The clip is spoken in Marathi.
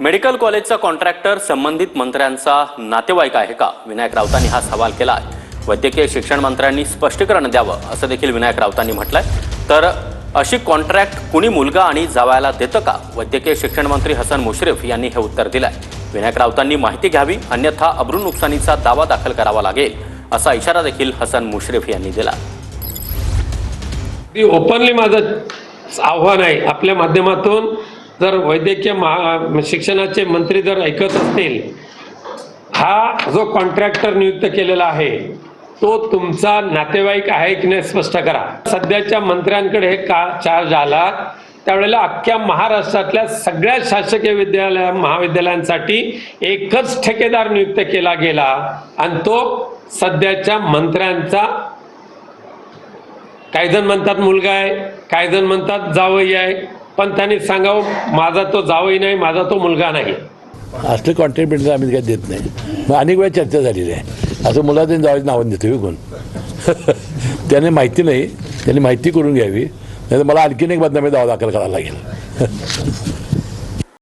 मेडिकल कॉलेजचा कॉन्ट्रॅक्टर संबंधित मंत्र्यांचा नातेवाईक आहे का? विनायक राऊतांनी हा सवाल केला आहे. वैद्यकीय शिक्षण मंत्र्यांनी स्पष्टीकरण द्यावं असं देखील विनायक राऊतांनी म्हटलंय. तर अशी कॉन्ट्रॅक्ट कुणी मुलगा आणि जावायला देतं का? वैद्यकीय शिक्षण मंत्री हसन मुश्रीफ यांनी हे उत्तर दिलंय. विनायक राऊतांनी माहिती घ्यावी अन्यथा अब्रू नुकसानीचा दावा दाखल करावा लागेल असा इशारा देखील हसन मुश्रीफ यांनी दिला. ती ओपनली माझं आव्हान आहे आपल्या माध्यमातून जर वैद्यकीय महा शिक्षणाचे मंत्री जर ऐकत असतील हा जो कॉन्ट्रॅक्टर नियुक्त केलेला आहे तो तुमचा नातेवाईक आहे की नाही स्पष्ट करा. सध्याच्या मंत्र्यांकडे हे का चार्ज आला त्यावेळेला अख्ख्या महाराष्ट्रातल्या सगळ्या शासकीय विद्यालय महाविद्यालयांसाठी एकच ठेकेदार नियुक्त केला गेला आणि तो सध्याच्या मंत्र्यांचा काही जण म्हणतात मुलगा आहे काही जण म्हणतात जावई आहे पण त्यांनी सांगावं माझा तो जावई नाही माझा तो मुलगा नाही. असले कॉन्टॅक्ट आम्ही काही देत नाही. मग अनेक वेळा चर्चा झालेली आहे. असं मुलाचं जावं नावं देतो विकून त्याने माहिती नाही. त्यांनी माहिती करून घ्यावी. नाही तर मला आणखीन एक बदनामी दावा दाखल करावा लागेल.